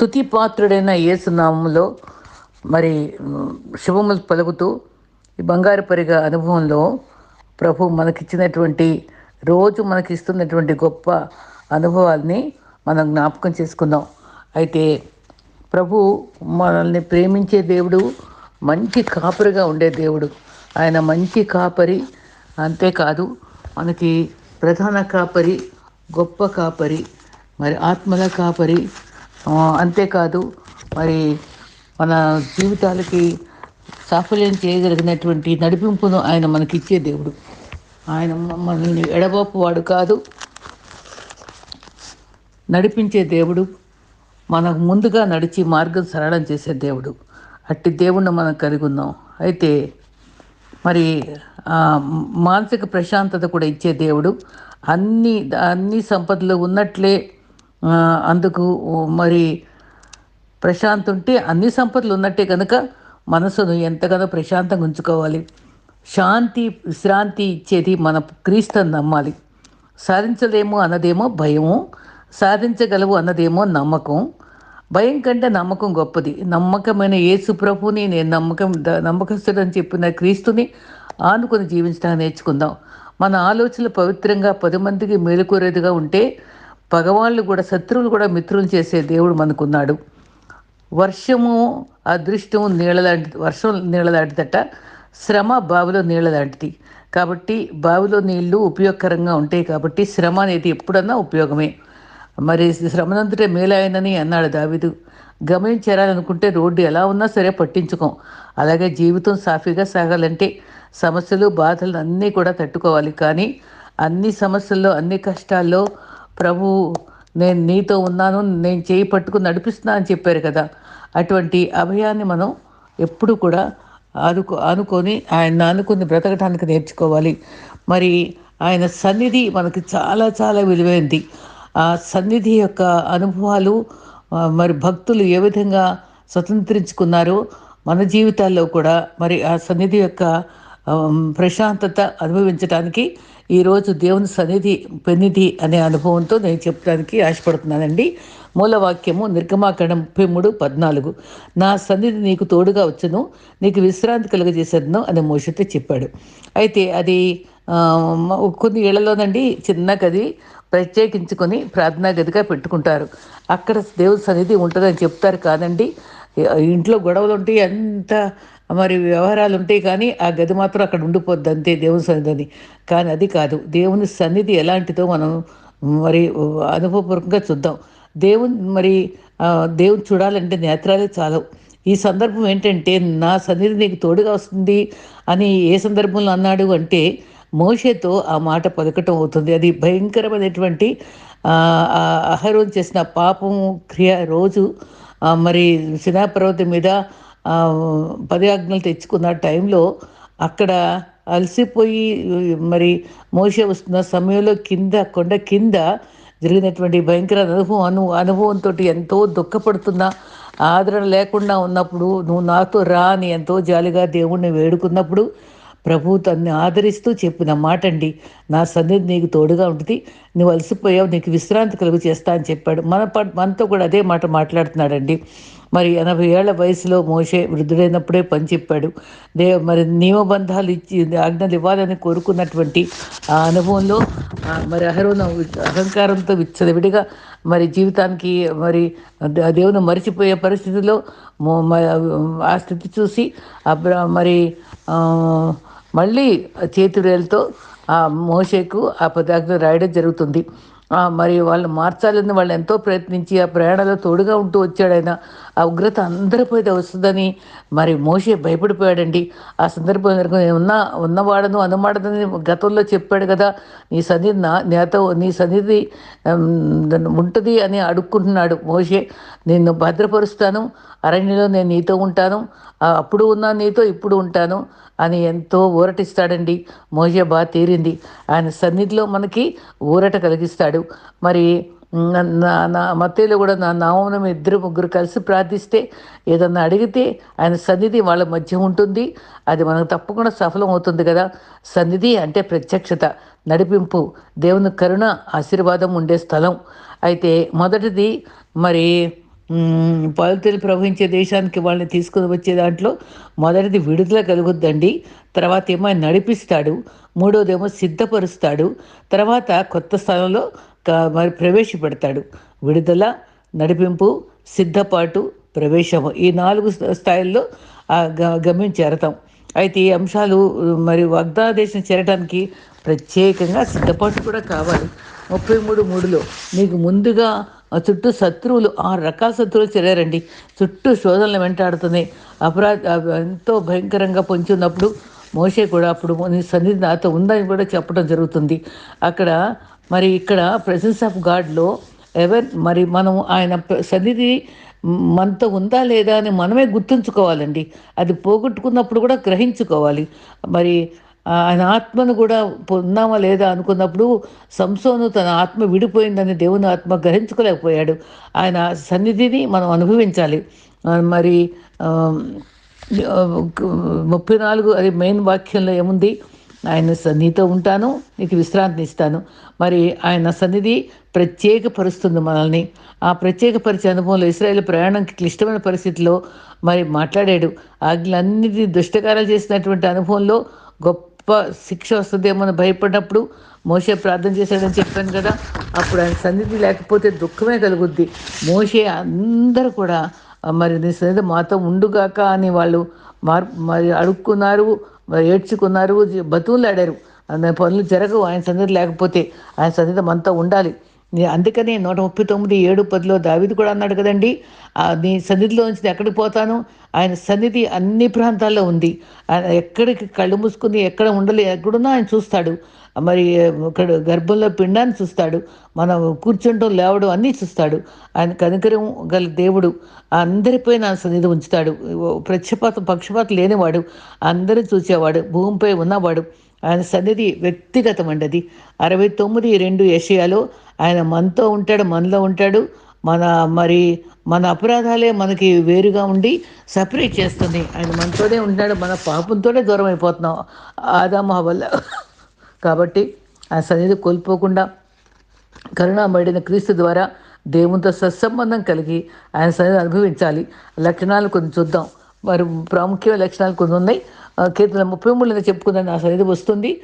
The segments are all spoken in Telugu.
స్థుతిపాత్రుడైన యేసునామంలో మరి శుభములు పలుకుతూ ఈ బంగారు పరిగ అనుభవంలో ప్రభు మనకిచ్చినటువంటి రోజు మనకి ఇస్తున్నటువంటి గొప్ప అనుభవాల్ని మనం జ్ఞాపకం చేసుకుందాం. అయితే ప్రభు మనల్ని ప్రేమించే దేవుడు మంచి కాపరిగా ఉండే దేవుడు. ఆయన మంచి కాపరి అంతేకాదు మనకి ప్రధాన కాపరి గొప్ప కాపరి మరి ఆత్మల కాపరి అంతేకాదు మరి మన జీవితాలకి సాఫల్యం చేయగలిగినటువంటి నడిపింపును ఆయన మనకిచ్చే దేవుడు. ఆయన మనల్ని ఎడబాపు వాడు కాదు. నడిపించే దేవుడు మనకు ముందుగా నడిచి మార్గం సరళం చేసే దేవుడు. అట్టి దేవుణ్ణి మనం కలిగి ఉన్నాం. అయితే మరి మానసిక ప్రశాంతత కూడా ఇచ్చే దేవుడు. అన్ని అన్ని సంపదలు ఉన్నట్లే అందుకు మరి ప్రశాంత్ ఉంటే అన్ని సంపదలు ఉన్నట్టే కనుక మనసును ఎంతగానో ప్రశాంతంగా ఉంచుకోవాలి. శాంతి విశ్రాంతి ఇచ్చేది మన క్రీస్తుని నమ్మాలి. సాధించలేము అన్నదేమో భయము సాధించగలవు అన్నదేమో నమ్మకం. భయం కంటే నమ్మకం గొప్పది. నమ్మకమైన యేసు ప్రభుని నేను నమ్మకం నమ్మకస్తుడని చెప్పిన క్రీస్తుని ఆనుకొని జీవించడానికి నేర్చుకుందాం. మన ఆలోచనలు పవిత్రంగా పది మందికి మేలుకోరేదిగా ఉంటే పగవాళ్ళు కూడా శత్రువులు కూడా మిత్రులు చేసే దేవుడు మనకున్నాడు. వర్షము అదృష్టము నీళ్ళ లాంటిది వర్షం నీళ్ళ లాంటిదట శ్రమ బావిలో నీళ్ళ లాంటిది కాబట్టి బావిలో నీళ్ళు ఉపయోగకరంగా ఉంటాయి కాబట్టి శ్రమ అనేది ఎప్పుడన్నా ఉపయోగమే. మరి శ్రమనంతటే మేలాయనని అన్నాడు దావిదు. గమనించాలనుకుంటే రోడ్డు ఎలా ఉన్నా సరే పట్టించుకోం. అలాగే జీవితం సాఫీగా సాగాలంటే సమస్యలు బాధలు అన్నీ కూడా తట్టుకోవాలి. కానీ అన్ని సమస్యల్లో అన్ని కష్టాల్లో ప్రభు నేను నీతో ఉన్నాను నేను చేయి పట్టుకుని నడిపిస్తున్నా అని చెప్పారు కదా. అటువంటి అభయాన్ని మనం ఎప్పుడు కూడా ఆనుకో ఆనుకొని ఆయన ఆనుకుని బ్రతకటానికి నేర్చుకోవాలి. మరి ఆయన సన్నిధి మనకి చాలా చాలా విలువైంది. ఆ సన్నిధి యొక్క అనుభవాలు మరి భక్తులు ఏ విధంగా స్వతంత్రించుకున్నారో మన జీవితాల్లో కూడా మరి ఆ సన్నిధి యొక్క ప్రశాంతత అనుభవించడానికి ఈరోజు దేవుని సన్నిధి పెన్నిధి అనే అనుభవంతో నేను చెప్పడానికి ఆశపడుతున్నానండి. మూలవాక్యము నిర్గమాకరణం ముప్పై మూడు పద్నాలుగు. నా సన్నిధి నీకు తోడుగా వచ్చును నీకు విశ్రాంతి కలుగజేసేదను అని మోషతో చెప్పాడు. అయితే అది కొన్ని ఏళ్ళలోనండి చిన్న గది ప్రత్యేకించుకొని ప్రార్థనా గదిగా పెట్టుకుంటారు. అక్కడ దేవుని సన్నిధి ఉంటుందని చెప్తారు కాదండి. ఇంట్లో గొడవలు ఉంటే ఎంత మరి వ్యవహారాలు ఉంటాయి కానీ ఆ గది మాత్రం అక్కడ ఉండిపోద్ది అంతే దేవుని సన్నిధి. అని కానీ అది కాదు. దేవుని సన్నిధి ఎలాంటిదో మనం మరి అనుభవపూర్వకంగా చూద్దాం. దేవుని మరి దేవుని చూడాలంటే నేత్రాలే చాలవు. ఈ సందర్భం ఏంటంటే నా సన్నిధి నీకు తోడుగా వస్తుంది అని ఏ సందర్భంలో అన్నాడు అంటే మోషేతో ఆ మాట పలకటం అవుతుంది. అది భయంకరమైనటువంటి అహరోన్ చేసిన పాపం క్రియ రోజు మరి శినాపర్వతం మీద పది ఆజ్ఞలు తెచ్చుకున్న టైంలో అక్కడ అలసిపోయి మరి మోస వస్తున్న సమయంలో కింద కొండ కింద జరిగినటువంటి భయంకర అనుభవం అను అనుభవంతో ఎంతో దుఃఖపడుతున్న ఆదరణ లేకుండా ఉన్నప్పుడు నువ్వు నాతో రా అని ఎంతో జాలిగా దేవుణ్ణి వేడుకున్నప్పుడు ప్రభు తన్ని ఆదరిస్తూ చెప్పిన మాట అండి నా సన్నిధి నీకు తోడుగా ఉంటుంది నువ్వు అలసిపోయావు నీకు విశ్రాంతి కలుగు చేస్తా అని చెప్పాడు. మన ప- మనతో కూడా అదే మాట మాట్లాడుతున్నాడండి. మరి ఎనభై ఏళ్ళ వయసులో మోసే వృద్ధుడైనప్పుడే పని చెప్పాడు. దే మరి నియమబంధాలు ఇచ్చి ఆజ్ఞలు ఇవ్వాలని కోరుకున్నటువంటి ఆ అనుభవంలో మరి అహరోన అహంకారంతో విచ్చలవిడిగా మరి జీవితానికి మరి దేవుని మరిచిపోయే పరిస్థితిలో ఆ స్థితి చూసి అబ్రా మరి మళ్ళీ చేతివేలతో ఆ మోషేకు ఆ పదార్థం రాయడం జరుగుతుంది. మరియు మరి వాళ్ళు మార్చాలని వాళ్ళు ఎంతో ప్రయత్నించి ఆ ప్రయాణంలో తోడుగా ఉంటూ వచ్చాడు ఆయన. ఆ ఉగ్రత అందరిపై వస్తుందని మరి మోషే భయపడిపోయాడండి. ఆ సందర్భం ఉన్న ఉన్నవాడను అనుమాడదని గతంలో చెప్పాడు కదా నీ సన్నిధి నా నేతో నీ సన్నిధి ఉంటుంది అని అడుక్కుంటున్నాడు మోషే. నిన్ను భద్రపరుస్తాను అరణ్యంలో నేను నీతో ఉంటాను అప్పుడు ఉన్నా నీతో ఇప్పుడు ఉంటాను అని ఎంతో ఊరటిస్తాడండి. మోషే బాగా తీరింది. ఆయన సన్నిధిలో మనకి ఊరట కలిగిస్తాడు. మరి నా- నా నా కూడా నా నామం ఇద్దరు ముగ్గురు కలిసి ప్రార్థిస్తే ఏదన్నా అడిగితే ఆయన సన్నిధి వాళ్ళ మధ్య ఉంటుంది. అది మనకు తప్పకుండా సఫలం అవుతుంది కదా. సన్నిధి అంటే ప్రత్యక్షత నడిపింపు దేవుని కరుణ ఆశీర్వాదం ఉండే స్థలం. అయితే మొదటిది మరి పాలితీలు ప్రవహించే దేశానికి వాళ్ళని తీసుకుని వచ్చే దాంట్లో మొదటిది విడుదల కలుగుద్దండి. తర్వాత ఏమో నడిపిస్తాడు. మూడోదేమో సిద్ధపరుస్తాడు. తర్వాత కొత్త స్థలంలో మరి ప్రవేశపెడతాడు. విడుదల నడిపింపు సిద్ధపాటు ప్రవేశము ఈ నాలుగు స్థాయిల్లో గమ్యం చేరతాం అయితే ఈ అంశాలు మరి వాగ్దాదేశం చేరడానికి ప్రత్యేకంగా సిద్ధపాటు కూడా కావాలి. ముప్పై మూడు మూడులో నీకు ముందుగా చుట్టూ శత్రువులు ఆరు రకాల శత్రువులు చేరారండి చుట్టూ శోధనలు వెంటాడుతున్నాయి. అపరాధ ఎంతో భయంకరంగా పొంచి ఉన్నప్పుడు మోసే కూడా అప్పుడు నీ సన్నిధి నాతో ఉందని కూడా చెప్పడం జరుగుతుంది. అక్కడ మరి ఇక్కడ ప్రెసెన్స్ ఆఫ్ గాడ్లో ఎవర్ మరి మనం ఆయన సన్నిధి మనతో ఉందా లేదా అని మనమే గుర్తుంచుకోవాలండి. అది పోగొట్టుకున్నప్పుడు కూడా గ్రహించుకోవాలి. మరి ఆయన ఆత్మను కూడా ఉన్నామా లేదా అనుకున్నప్పుడు సంసోను తన ఆత్మ విడిపోయిందని దేవుని ఆత్మ గ్రహించుకోలేకపోయాడు. ఆయన సన్నిధిని మనం అనుభవించాలి. మరి ముప్పై నాలుగు అది మెయిన్ వాక్యంలో ఏముంది? ఆయన సన్నిధితో ఉంటాను నీకు విశ్రాంతిని ఇస్తాను. మరి ఆయన సన్నిధి ప్రత్యేకపరుస్తుంది మనల్ని. ఆ ప్రత్యేకపరిచే అనుభవంలో ఇస్రాయేల్ ప్రయాణం క్లిష్టమైన పరిస్థితిలో మరి మాట్లాడాడు. ఆజ్ఞలన్నిటి దుష్టకారాలు చేసినటువంటి అనుభవంలో గొప్ప శిక్ష వస్తుందేమో అని భయపడినప్పుడు మోసే ప్రార్థన చేశాడని చెప్పాను కదా. అప్పుడు ఆయన సన్నిధి లేకపోతే దుఃఖమే కలుగుద్ది. మోసే అందరూ కూడా మరి నీ సన్నిధి మాతో ఉండుగాక అని వాళ్ళు మార్ మరి అడుక్కున్నారు ఏడ్చుకున్నారు బతువులాడారు పనులు జరగవు ఆయన సన్నిధి లేకపోతే ఆయన సన్నిధి మనతో ఉండాలి. అందుకనే నూట ముప్పై తొమ్మిది ఏడు పదిలో దావిది కూడా అన్నాడు కదండి నీ సన్నిధిలో నుంచి ఎక్కడికి పోతాను? ఆయన సన్నిధి అన్ని ప్రాంతాల్లో ఉంది. ఆయన ఎక్కడికి కళ్ళు మూసుకుని ఎక్కడ ఉండలే ఎక్కడున్నా ఆయన చూస్తాడు. మరి ఇక్కడ గర్భంలో పిండాన్ని చూస్తాడు. మనం కూర్చుంటాం లేవడం అన్నీ చూస్తాడు. ఆయన కనికరం గల దేవుడు అందరిపై నా సన్నిధి ఉంచుతాడు. ప్రక్షపాతం పక్షపాతం లేనివాడు అందరూ చూసేవాడు భూమిపై ఉన్నవాడు. ఆయన సన్నిధి వ్యక్తిగతం అండి అది. అరవై తొమ్మిది రెండు ఏషియాలో ఆయన మనతో ఉంటాడు మనలో ఉంటాడు. మన మరి మన అపరాధాలే మనకి వేరుగా ఉండి సపరేట్ చేస్తుంది. ఆయన మనతోనే ఉంటాడు మన పాపంతోనే దూరం అయిపోతున్నాం ఆదామా వల్ల కాబట్టి ఆ సన్నిధి కోల్పోకుండా కరుణామడిన క్రీస్తు ద్వారా దేవునితో సత్సంబంధం కలిగి ఆయన సన్నిధి అనుభవించాలి. లక్షణాలు కొన్ని చూద్దాం. మరి ప్రాముఖ్యమైన లక్షణాలు కొన్ని ఉన్నాయి. కీర్తన ముప్పై మూడు చెప్పుకుందని నా సన్నిధి వస్తుంది.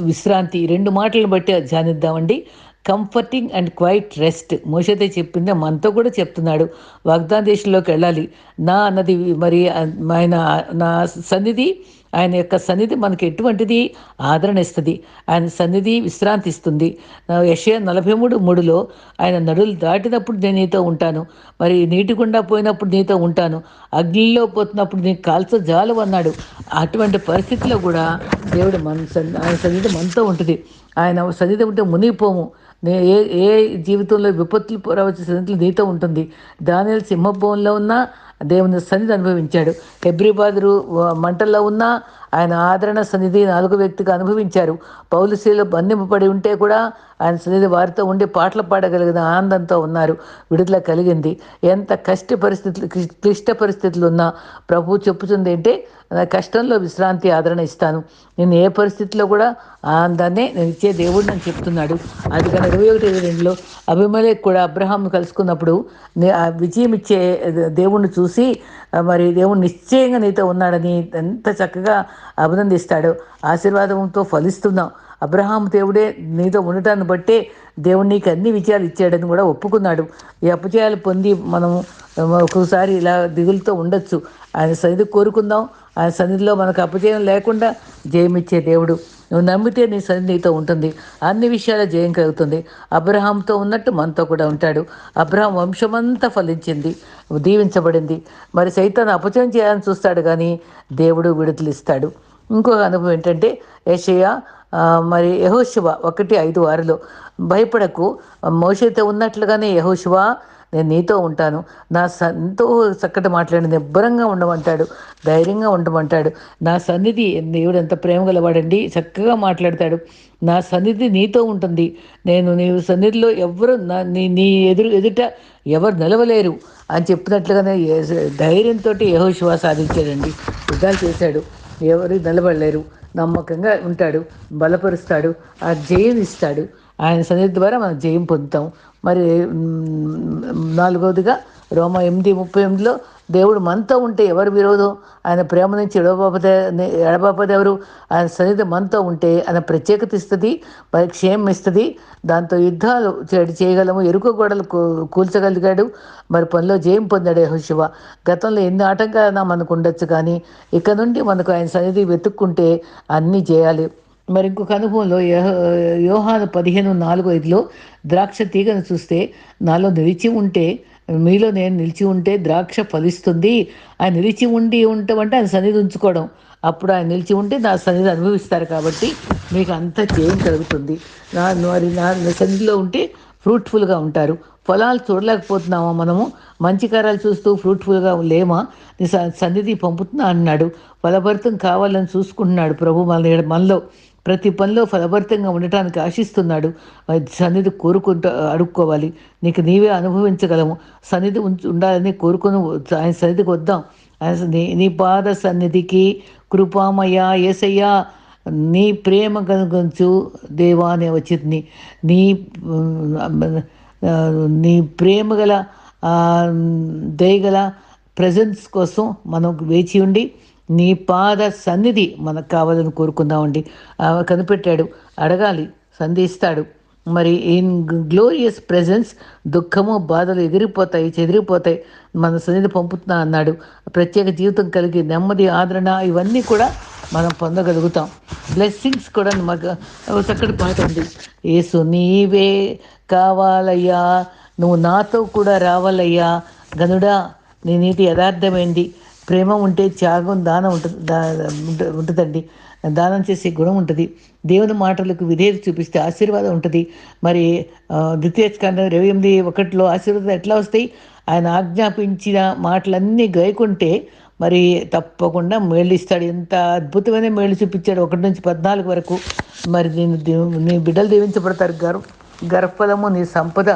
విశ్రాంతి. రెండు మాటలను బట్టి ధ్యానిద్దామండి. కంఫర్టింగ్ అండ్ క్వైట్ రెస్ట్ మోసైతే చెప్పిందే. మనతో కూడా చెప్తున్నాడు. వాగ్దాన దేశంలోకి వెళ్ళాలి. నా అన్నది మరి ఆయన నా సన్నిధి ఆయన యొక్క సన్నిధి మనకి ఎటువంటిది? ఆదరణ ఇస్తుంది. ఆయన సన్నిధి విశ్రాంతి ఇస్తుంది. యశ నలభై మూడు మూడులో ఆయన నడులు దాటినప్పుడు నేను నీతో ఉంటాను. మరి నీటి గుండా పోయినప్పుడు నీతో ఉంటాను. అగ్నిలో పోతున్నప్పుడు నీకు కాల్చ జాలు అన్నాడు. అటువంటి పరిస్థితిలో కూడా దేవుడు మన ఆయన సన్నిధి మనతో ఉంటుంది. ఆయన సన్నిధి ఉంటే మునిగిపోము. నే ఏ ఏ జీవితంలో విపత్తులు పోరావచ్చిన సన్నిధిలో నీతో ఉంటుంది. దాని సింహభవంలో ఉన్న దేవుని సన్నిధి అనుభవించాడు. హెబ్రిబాదురు మంటల్లో ఉన్న ఆయన ఆదరణ సన్నిధి నాలుగు వ్యక్తిగా అనుభవించారు. పౌలశీలు బంధింపబడి ఉంటే కూడా ఆయన సన్నిధి వారితో ఉండి పాటలు పాడగలిగిన ఆనందంతో ఉన్నారు. విడుదల కలిగింది. ఎంత కష్ట పరిస్థితులు క్లిష్ట పరిస్థితులు ఉన్నా ప్రభు చెప్పుతుంది ఏంటి కష్టంలో విశ్రాంతి ఆదరణ ఇస్తాను. నేను ఏ పరిస్థితిలో కూడా ఆనందాన్ని నేను ఇచ్చే దేవుడు అని చెప్తున్నాడు. అది కానీ ఇరవై ఒకటి ఇరవై రెండులో అభిమలే కూడా అబ్రహాం కలుసుకున్నప్పుడు విజయం ఇచ్చే దేవుణ్ణి చూసి మరి దేవుడు నిశ్చయంగా నీతో ఉన్నాడని ఎంత చక్కగా అభినందిస్తాడు. ఆశీర్వాదంతో ఫలిస్తున్నాం. అబ్రహాం దేవుడే నీతో ఉండటాన్ని బట్టే దేవుడు నీకు అన్ని విజయాలు ఇచ్చాడని కూడా ఒప్పుకున్నాడు. ఈ అపజయాలు పొంది మనం ఒక్కొక్కసారి ఇలా దిగులతో ఉండొచ్చు. ఆయన సన్నిధి కోరుకుందాం. ఆయన సన్నిధిలో మనకు అపజయం లేకుండా జయమిచ్చే దేవుడు. నువ్వు నమ్మితే నీ సన్నిధి నీతో ఉంటుంది. అన్ని విషయాల జయం కలుగుతుంది. అబ్రహాంతో ఉన్నట్టు మనతో కూడా ఉంటాడు. అబ్రహాం వంశమంతా ఫలించింది దీవించబడింది. మరి సైతాన్ని అపచయం చేయాలని చూస్తాడు కానీ దేవుడు విడుదలిస్తాడు. ఇంకొక అనుభవం ఏంటంటే ఏషయా మరి యహోశివ ఒకటి ఐదు ఆరులో భయపడకు మోషతో ఉన్నట్లుగానే యహోశివ నేను నీతో ఉంటాను. నా సంతో చక్కటి మాట్లాడి నిబ్బరంగా ఉండమంటాడు. ధైర్యంగా ఉండమంటాడు. నా సన్నిధి దేవుడు ఎంత ప్రేమ గలవాడండి. చక్కగా మాట్లాడతాడు. నా సన్నిధి నీతో ఉంటుంది. నేను నీ సన్నిధిలో ఎవరు నా నీ నీ ఎదురు ఎదుట ఎవరు నిలవలేరు అని చెప్పినట్లుగానే ధైర్యంతో యహోశివ సాధించాడండి. యుద్ధాలు చేశాడు. ఎవరు నిలబడలేరు. నమ్మకంగా ఉంటాడు. బలపరుస్తాడు. ఆ జయం ఇస్తాడు. ఆయన సన్నిధి ద్వారా మనం జయం పొందుతాం. మరి నాలుగవదిగా రోమ ఎనిమిది ముప్పై ఎనిమిదిలో దేవుడు మనతో ఉంటే ఎవరు విరోధం? ఆయన ప్రేమ నుంచి ఎడబాపదే ఎడబాపది ఎవరు? ఆయన సన్నిధి మనతో ఉంటే ఆయన ప్రత్యేకత ఇస్తుంది మరి క్షేమం ఇస్తుంది. దాంతో యుద్ధాలు చేయగలము ఎరుక గోడలు కూల్చగలిగాడు మరి పనిలో జయం పొందాడు శివ గతంలో ఎన్ని ఆటంకాలైనా మనకు ఉండొచ్చు కానీ ఇక నుండి మనకు ఆయన సన్నిధి వెతుక్కుంటే అన్నీ చేయాలి. మరి ఇంకొక అనుభవంలో యోహాను పదిహేను నాలుగు ఐదులో ద్రాక్ష తీగను చూస్తే నాలో నిలిచి ఉంటే మీలో నేను నిలిచి ఉంటే ద్రాక్ష ఫలిస్తుంది. ఆయన నిలిచి ఉండి ఉండటం ఆయన సన్నిధి ఉంచుకోవడం. అప్పుడు ఆయన నిలిచి ఉంటే నా సన్నిధి అనుభవిస్తారు కాబట్టి మీకు అంత చేయం కలుగుతుంది. నా మరి నా సన్నిధిలో ఉంటే ఫ్రూట్ఫుల్గా ఉంటారు. ఫలాలు చూడలేకపోతున్నామా మనము? మంచి కార్యాలు చూస్తూ ఫ్రూట్ఫుల్గా లేమా? నీ స- సన్నిధి పంపుతున్నా అన్నాడు. ఫలభరితం కావాలని చూసుకుంటున్నాడు ప్రభు మన మనలో. ప్రతి పనిలో ఫలభరితంగా ఉండటానికి ఆశిస్తున్నాడు. సన్నిధి కోరుకుంటూ అడుక్కోవాలి. నీకు నీవే అనుభవించగలము. సన్నిధి ఉండాలని కోరుకుని ఆయన సన్నిధికి వద్దాం. ఆయన నీ నీ పాద సన్నిధికి కృపామయ ఏసయ్యా నీ ప్రేమ కనుగొంచు దేవా అనే వచ్చింది నీ నీ ప్రేమ గల దయగల ప్రజెన్స్ కోసం మనం వేచి ఉండి నీ పాద సన్నిధి మనకు కావాలని కోరుకుందామండి. కనిపెట్టాడు. అడగాలి. సంధిస్తాడు మరి ఇన్ గ్లోరియస్ ప్రెజెన్స్ దుఃఖము బాధలు ఎగిరిపోతాయి చెదిరిపోతాయి. మన సన్నిధి పంపుతున్నా అన్నాడు. ప్రత్యేక జీవితం కలిగి నెమ్మది ఆదరణ ఇవన్నీ కూడా మనం పొందగలుగుతాం. బ్లెస్సింగ్స్ కూడా మాకు చక్కటి పాట ఉంది. ఏసు నీవే కావాలయ్యా నువ్వు నాతో కూడా రావాలయ్యా. గనుడా నీ నీటి యథార్థమైంది. ప్రేమ ఉంటే త్యాగం దానం ఉంటుంది ఉంటుందండి. దానం చేసే గుణం ఉంటుంది. దేవుని మాటలకు విధేయత చూపిస్తే ఆశీర్వాదం ఉంటుంది. మరి ఆ, ద్వితీయ ఇరవై ఎనిమిది ఒకటిలో ఆశీర్వాదం ఎట్లా వస్తాయి? ఆయన ఆజ్ఞాపించిన మాటలన్నీ గైకుంటే మరి తప్పకుండా మేళ్ళు ఇస్తాడు ఎంత అద్భుతమైన మేళ్ళు చూపించాడు ఒకటి నుంచి పద్నాలుగు వరకు. మరి నేను దేవు- నీ బిడ్డలు దీవించబడతారు. గర్వ గర్భఫలము నీ సంపద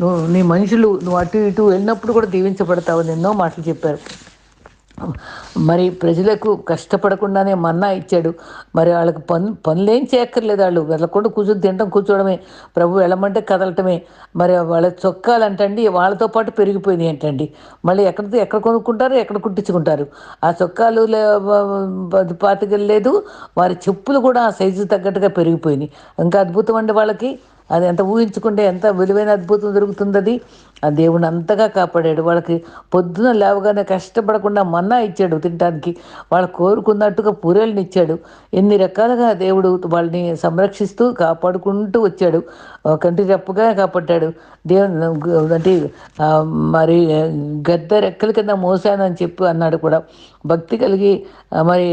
నువ్వు నీ మనుషులు నువ్వు అటు ఇటు వెళ్ళినప్పుడు కూడా దీవించబడతావు అని ఎన్నో మాటలు చెప్పారు. మరి ప్రజలకు కష్టపడకుండానే మన్నా ఇచ్చాడు. మరి వాళ్ళకి పన్ పనులేం చేయక్కర్లేదు వాళ్ళు. వెళ్ళకుండా కూర్చొని తినడం కూర్చోవడమే. ప్రభు వెళ్ళమంటే కదలటమే. మరి వాళ్ళ చొక్కాలు అంటండి వాళ్ళతో పాటు పెరిగిపోయినాయి ఏంటండి? మళ్ళీ ఎక్కడ ఎక్కడ కొనుక్కుంటారు ఎక్కడ కుట్టించుకుంటారు? ఆ చొక్కాలు పాతికలు లేదు. వారి చెప్పులు కూడా ఆ సైజు తగ్గట్టుగా పెరిగిపోయినాయి. ఇంకా అద్భుతం అండి వాళ్ళకి. అది ఎంత ఊహించుకుంటే ఎంత విలువైన అద్భుతం దొరుకుతుంది అది ఆ దేవుని అంతగా కాపాడాడు. వాళ్ళకి పొద్దున లేవగానే కష్టపడకుండా మన్నా ఇచ్చాడు తినడానికి వాళ్ళు కోరుకున్నట్టుగా పూరేళ్ళని ఇచ్చాడు. ఎన్ని రకాలుగా దేవుడు వాళ్ళని సంరక్షిస్తూ కాపాడుకుంటూ వచ్చాడు. కంటి రెప్పగా కాపాడాడు. దేవుని అంటే మరి గద్ద రెక్కల కింద మోసానని చెప్పి అన్నాడు కూడా. భక్తి కలిగి మరి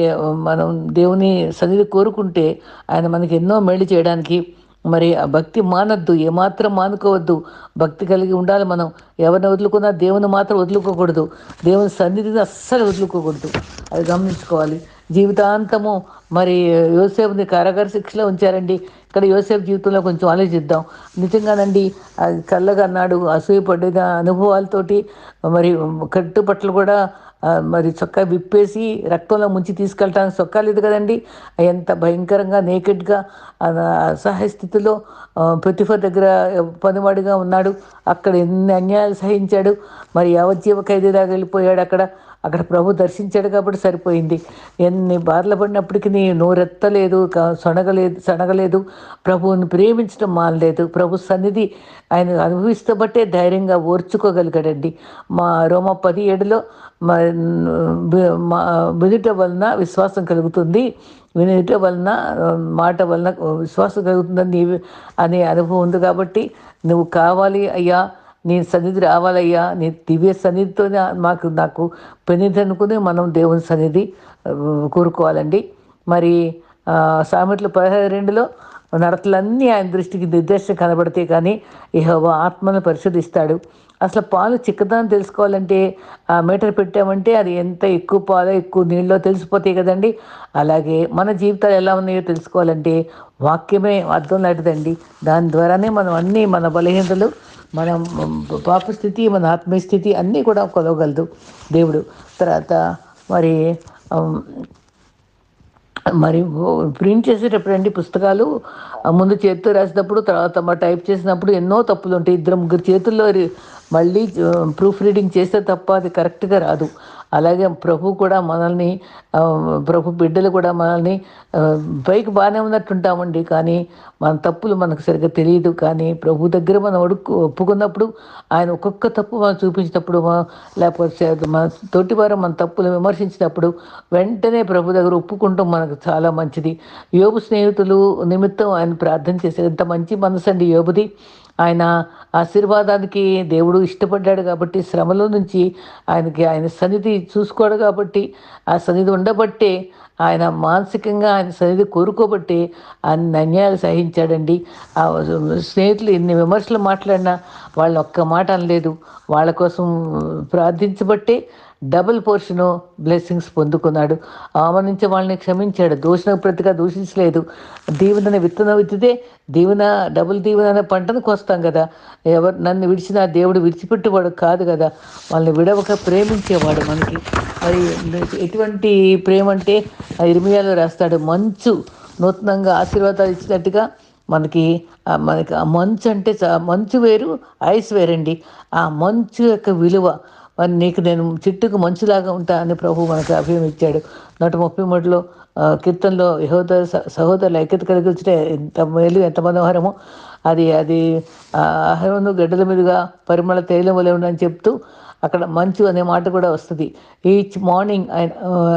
మనం దేవుని సన్నిధి కోరుకుంటే ఆయన మనకి ఎన్నో మేలు చేయడానికి మరి ఆ భక్తి మానద్దు ఏమాత్రం మానుకోవద్దు. భక్తి కలిగి ఉండాలి మనం. ఎవరిని వదులుకున్నా దేవుని మాత్రం వదులుకోకూడదు. దేవుని సన్నిధిని అస్సలు వదులుకోకూడదు. అది గమనించుకోవాలి. జీవితాంతము మరి యోసేపుని కారాగార శిక్షలో ఉంచారండి. ఇక్కడ యోసేపు జీవితంలో కొంచెం ఆలోచిద్దాం. నిజంగానండి అది చల్లగా అన్నాడు అసూయపడిన అనుభవాలతోటి మరి కట్టుపట్లు కూడా మరి చొక్కా విప్పేసి రక్తంలో ముంచి తీసుకెళ్ళటానికి చొక్కా లేదు కదండి. ఎంత భయంకరంగా నేకెడ్గా అసహాయ స్థితిలో ప్రతిఫర్ దగ్గర పనివాడిగా ఉన్నాడు. అక్కడ ఎన్ని అన్యాయాలు సహించాడు. మరి యావజ్జీవ ఖైదీలాగా వెళ్ళిపోయాడు అక్కడ. అక్కడ ప్రభు దర్శించాడు కాబట్టి సరిపోయింది. ఎన్ని బాధలు పడినప్పటికీ నీ నోరెత్తలేదు సొనగలేదు సనగలేదు. ప్రభువుని ప్రేమించడం మానలేదు. ప్రభు సన్నిధి ఆయన అనుభవిస్తూ బట్టే ధైర్యంగా ఓర్చుకోగలిగాడండి. మా రోమ పది ఏడులో మా బి- వినుట వలన విశ్వాసం కలుగుతుంది. వినుట వలన మాట వలన విశ్వాసం కలుగుతుందని నీవు అనే అనుభవం ఉంది కాబట్టి నువ్వు కావాలి అయ్యా. నీ సన్నిధి రావాలయ్యా. నీ దివ్య సన్నిధితోనే మాకు నాకు పెనిధి అనుకుని మనం దేవుని సన్నిధి కోరుకోవాలండి. మరి ఆ, సామెతలు పదహారు రెండులో నడతలన్నీ ఆయన దృష్టికి నిర్దేశం కనబడితే కానీ ఇహ ఆత్మను పరిశోధిస్తాడు. అసలు పాలు చిక్కదని తెలుసుకోవాలంటే ఆ మీటర్ పెట్టామంటే అది ఎంత ఎక్కువ పాలో ఎక్కువ నీళ్ళలో తెలిసిపోతాయి కదండి. అలాగే మన జీవితాలు ఎలా ఉన్నాయో తెలుసుకోవాలంటే వాక్యమే అర్థం లాంటిదండి. దాని ద్వారానే మనం అన్నీ మన బలహీనతలు మనం పాప స్థితి మన ఆత్మీయస్థితి అన్నీ కూడా కొలవగలదు దేవుడు. తర్వాత మరి మరి ప్రింట్ చేసేటప్పుడు అండి పుస్తకాలు ముందు చేతితో రాసినప్పుడు తర్వాత మా టైప్ చేసినప్పుడు ఎన్నో తప్పులు ఉంటాయి ఇద్దరు ముగ్గురు చేతుల్లో మళ్ళీ ప్రూఫ్ రీడింగ్ చేస్తే తప్ప అది కరెక్ట్గా రాదు. అలాగే ప్రభు కూడా మనల్ని ప్రభు బిడ్డలు కూడా మనల్ని పైకి బాగానే ఉన్నట్టుంటామండి. కానీ మన తప్పులు మనకు సరిగ్గా తెలియదు. కానీ ప్రభు దగ్గర మనం అడుక్కు ఒప్పుకున్నప్పుడు ఆయన ఒక్కొక్క తప్పు మనం చూపించినప్పుడు లేకపోతే మన తోటివారం మన తప్పులు విమర్శించినప్పుడు వెంటనే ప్రభు దగ్గర ఒప్పుకుంటాం. మనకు చాలా మంచిది. యోగు స్నేహితులు నిమిత్తం ఆయన ప్రార్థన చేశారు. ఎంత మంచి మనసు అండి యోబుది. ఆయన ఆశీర్వాదానికి దేవుడు ఇష్టపడ్డాడు కాబట్టి శ్రమలో నుంచి ఆయనకి ఆయన సన్నిధి చూసుకోడు కాబట్టి ఆ సన్నిధి ఉండబట్టే ఆయన మానసికంగా ఆయన సన్నిధి కోరుకోబట్టి అన్ని అన్యాయాలు సహించాడండి. ఆ స్నేహితులు ఎన్ని విమర్శలు మాట్లాడినా వాళ్ళు ఒక్క మాట అనలేదు. వాళ్ళ కోసం ప్రార్థించబట్టే డబుల్ పోర్షను బ్లెస్సింగ్స్ పొందుకున్నాడు. ఆమనించే వాళ్ళని క్షమించాడు. దూషణ ప్రతిగా దూషించలేదు. దీవెనని విత్తనం విత్తితే దీవెన డబుల్ దీవెన అనే పంటను కోస్తాం కదా. ఎవరు నన్ను విడిచిన దేవుడు విడిచిపెట్టేవాడు కాదు కదా. వాళ్ళని విడవక ప్రేమించేవాడు మనకి. మరి ఎటువంటి ప్రేమ అంటే ఇర్మియాలో రాస్తాడు మంచు నూతనంగా ఆశీర్వాదాలు ఇచ్చినట్టుగా మనకి మనకి ఆ మంచు అంటే మంచు వేరు ఐస్ వేరండి. ఆ మంచు యొక్క విలువ మరి నీకు నేను చెట్టుకు మంచులాగా ఉంటా అని ప్రభు మనకు అభయం ఇచ్చాడు. నూట ముప్పై మూడులో కీర్తనలో యహోదర సహోదరుల ఐక్యత కలిగి వచ్చిన ఎంత మేలు ఎంత మనోహరమో. అది అది ఆహారం గడ్డల మీదుగా పరిమళ తైలం వలె ఉండని చెప్తూ అక్కడ మంచు అనే మాట కూడా వస్తుంది. ఈచ్ మార్నింగ్ ఆయన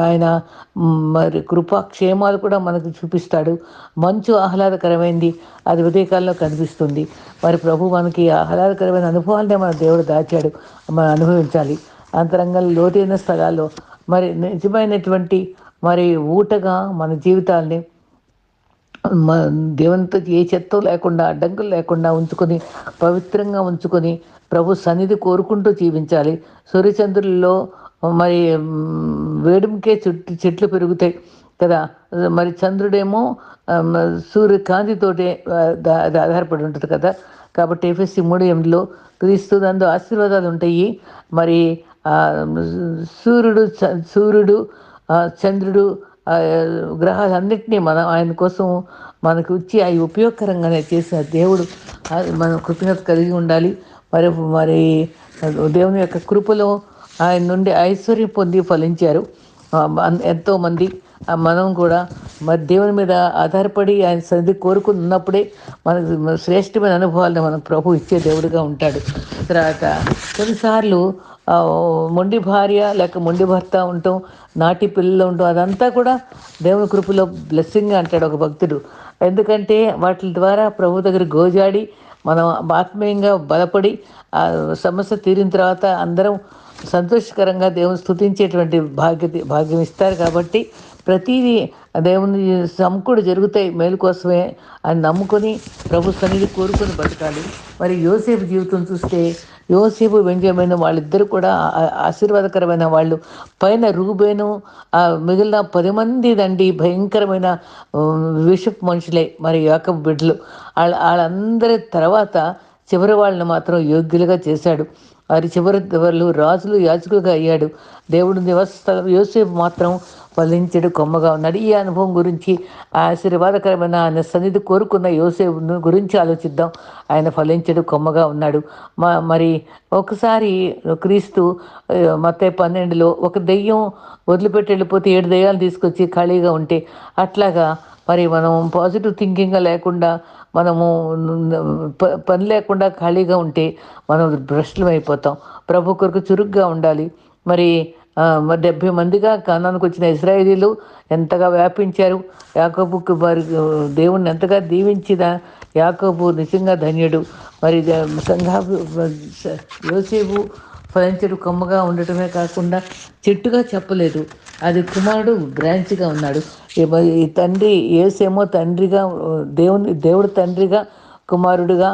ఆయన మరి కృపాక్షేమాలు కూడా మనకు చూపిస్తాడు. మంచు ఆహ్లాదకరమైంది అది ఉదయకాలంలో కనిపిస్తుంది. మరి ప్రభు మనకి ఆహ్లాదకరమైన అనుభవాలనే మన దేవుడు దాచాడు మనం అనుభవించాలి. అంతరంగంలో లోతైన స్థలాల్లో మరి నిజమైనటువంటి మరి ఊటగా మన జీవితాల్ని దేవునితో ఏ చెత్త లేకుండా అడ్డంకులు లేకుండా ఉంచుకొని పవిత్రంగా ఉంచుకొని ప్రభు సన్నిధి కోరుకుంటూ జీవించాలి. సూర్యచంద్రుల్లో మరి వేడిమికే చుట్టూ చెట్లు పెరుగుతాయి కదా. మరి చంద్రుడేమో సూర్యకాంతితోటే అది ఆధారపడి ఉంటుంది కదా. కాబట్టి ఎఫ్ఎస్సి మూడు ఎనిమిదిలో క్రీస్తు నందు ఆశీర్వాదాలు ఉంటాయి. మరి సూర్యుడు సూర్యుడు చంద్రుడు గ్రహాలన్నింటినీ మనం ఆయన కోసం మనకు వచ్చి అవి ఉపయోగకరంగానే చేసిన దేవుడు. మన కృతజ్ఞత కలిగి ఉండాలి. మరి మరి దేవుని యొక్క కృపలో ఆయన నుండి ఐశ్వర్యం పొంది ఫలించారు. ఎంతోమంది మనం కూడా మరి దేవుని మీద ఆధారపడి ఆయన సన్నిధి కోరుకున్నప్పుడే మనకు శ్రేష్టమైన అనుభవాలను మనం ప్రభు ఇచ్చే దేవుడిగా ఉంటాడు. తర్వాత కొన్నిసార్లు మొండి భార్య లేక మొండి భర్త ఉండటం నాటి పిల్లలు ఉండటం అదంతా కూడా దేవుని కృపలో బ్లెస్సింగ్ అంటాడు ఒక భక్తుడు. ఎందుకంటే వాటి ద్వారా ప్రభు దగ్గర గోజాడి మనం ఆత్మీయంగా బలపడి ఆ సమస్య తీరిన తర్వాత అందరం సంతోషకరంగా దేవుని స్థుతించేటువంటి భాగ్య భాగ్యం ఇస్తారు కాబట్టి ప్రతిదీ దేవుని సమకూడు జరుగుతాయి మేలు కోసమే అని నమ్ముకొని ప్రభు సన్నిధి కోరుకొని బతకాలి. మరి యోసేపు జీవితం చూస్తే యోసేపు బెంజమైన వాళ్ళిద్దరు కూడా ఆశీర్వాదకరమైన వాళ్ళు. పైన రూబేను మిగిలిన పది మంది దండి భయంకరమైన విషపు మనుషులే మరి యాకబ్ బిడ్డలు. వాళ్ళ వాళ్ళందరి తర్వాత చివరి వాళ్ళని మాత్రం యోగ్యులుగా చేశాడు. వారి చివరి వాళ్ళు రాజులు యాజకులుగా అయ్యాడు. దేవుడు దేవస్థ యోసేపు మాత్రం ఫలించడు కొమ్మగా ఉన్నాడు. ఈ అనుభవం గురించి ఆశీర్వాదకరమైన ఆయన సన్నిధి కోరుకున్న యోసేపు గురించి ఆలోచిద్దాం. ఆయన ఫలించడు కొమ్మగా ఉన్నాడు. మా మరి ఒకసారి క్రీస్తు మత పన్నెండులో ఒక దెయ్యం వదిలిపెట్టి వెళ్ళిపోతే ఏడు దెయ్యాలు తీసుకొచ్చి ఖాళీగా ఉంటే అట్లాగా మరి మనం పాజిటివ్ థింకింగ్గా లేకుండా మనము పని లేకుండా ఖాళీగా ఉంటే మనం భ్రష్లం అయిపోతాం. ప్రభు కొరకు చురుగ్గా ఉండాలి. మరి డెబ్భై మందిగా కానానికి వచ్చిన ఇస్రాయేలీలు ఎంతగా వ్యాపించారు? యాకోబుకు వారి దేవుణ్ణి ఎంతగా దీవించిన యాకబు నిజంగా ధన్యుడు. మరి సంఘ యోసేపు ఫలించడు కొమ్మగా ఉండటమే కాకుండా చెట్టుగా చెప్పలేదు. అది కుమారుడు బ్రాంచ్గా ఉన్నాడు. ఈ తండ్రి ఏసేమో తండ్రిగా దేవుని దేవుడు తండ్రిగా కుమారుడుగా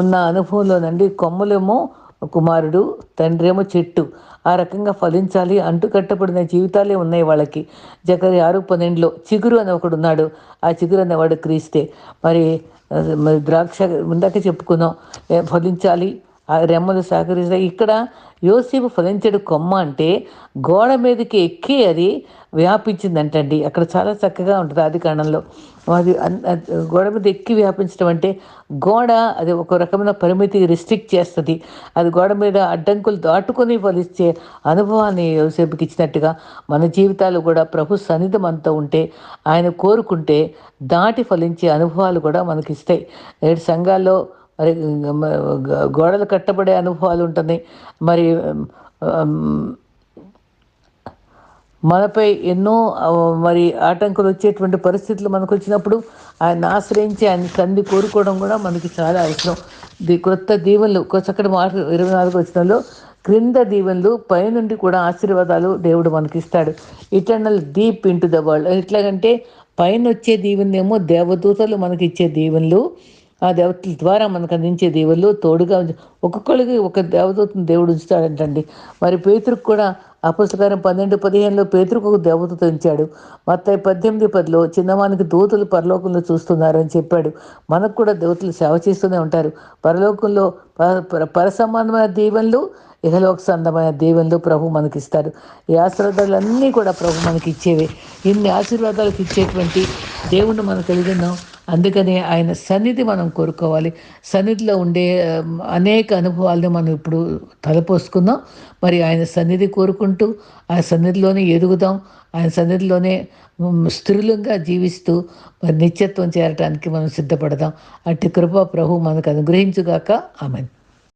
ఉన్న అనుభవంలోనండి కొమ్మలేమో కుమారుడు తండ్రి ఏమో చెట్టు. ఆ రకంగా ఫలించాలి అంటుకట్టబడిన జీవితాలే ఉన్నాయి వాళ్ళకి. జకరి ఆరు పన్నెండులో చిగురు అని ఒకడు ఉన్నాడు. ఆ చిగురు అనేవాడు క్రీస్తే. మరి మరి ద్రాక్ష ఇందాక చెప్పుకున్నాం ఫలించాలి రెమ్మలు సహకరిస్తాయి ఇక్కడ యోసేపు ఫలించడు కొమ్మ అంటే గోడ మీదకి ఎక్కి అది వ్యాపించిందంటండి. అక్కడ చాలా చక్కగా ఉంటుంది ఆది కారణంలో అది గోడ మీద ఎక్కి వ్యాపించడం అంటే గోడ అది ఒక రకమైన పరిమితి రిస్ట్రిక్ట్ చేస్తుంది. అది గోడ మీద అడ్డంకులు దాటుకొని ఫలిచ్చే అనుభవాన్ని యోసేపుకి ఇచ్చినట్టుగా మన జీవితాలు కూడా ప్రభు సన్నిధం అంతా ఉంటే ఆయన కోరుకుంటే దాటి ఫలించే అనుభవాలు కూడా మనకి ఇస్తాయి నేటి సంఘాల్లో మరి గోడలు కట్టబడే అనుభవాలు ఉంటున్నాయి. మరి మనపై ఎన్నో మరి ఆటంకులు వచ్చేటువంటి పరిస్థితులు మనకు వచ్చినప్పుడు ఆయన ఆశ్రయించి ఆయన సంధి కోరుకోవడం కూడా మనకి చాలా అవసరం. ది కొత్త దీవెనలు చక్కటి మాట ఇరవై నాలుగు వచ్చినలో క్రింద దీవెనలు పైనుండి కూడా ఆశీర్వాదాలు దేవుడు మనకి ఇస్తాడు eternal deep into the world ఎట్లాగంటే పైన వచ్చే దీవెనేమో దేవదూతలు మనకి ఇచ్చే దీవెనలు ఆ దేవతల ద్వారా మనకు అందించే దేవుళ్ళు తోడుగా ఒక్కొక్కరికి ఒక దేవదూతను దేవుడు ఉంచుతాడంటండి. మరి పేతురుకు కూడా అపుస్తకారం పన్నెండు పదిహేనులో పేతురుకు ఒక దేవదూత ఉంచాడు. మొత్తం పద్దెనిమిది పదిలో చిన్నవానికి దూతలు పరలోకంలో చూస్తున్నారని చెప్పాడు. మనకు కూడా దేవతలు సేవ చేస్తూనే ఉంటారు. పరలోకంలో పరసంబంధమైన దీవెనలు ఇహలోక సంబంధమైన దీవెనలు ప్రభు మనకి ఇస్తారు ఈ ఆశీర్వాదాలన్నీ కూడా ప్రభు మనకి ఇచ్చేవి ఇన్ని ఆశీర్వాదాలకు ఇచ్చేటువంటి దేవుణ్ణి మనం కలిగి ఉన్నాం. అందుకనే ఆయన సన్నిధి మనం కోరుకోవాలి. సన్నిధిలో ఉండే అనేక అనుభవాలను మనం ఇప్పుడు తలపోసుకుందాం. మరి ఆయన సన్నిధి కోరుకుంటూ ఆయన సన్నిధిలోనే ఎదుగుదాం. ఆయన సన్నిధిలోనే స్థిరులంగా జీవిస్తూ మరి నిత్యత్వం చేరటానికి మనం సిద్ధపడదాం. అట్టి కృప ప్రభు మనకు అనుగ్రహించుగాక. ఆమెను.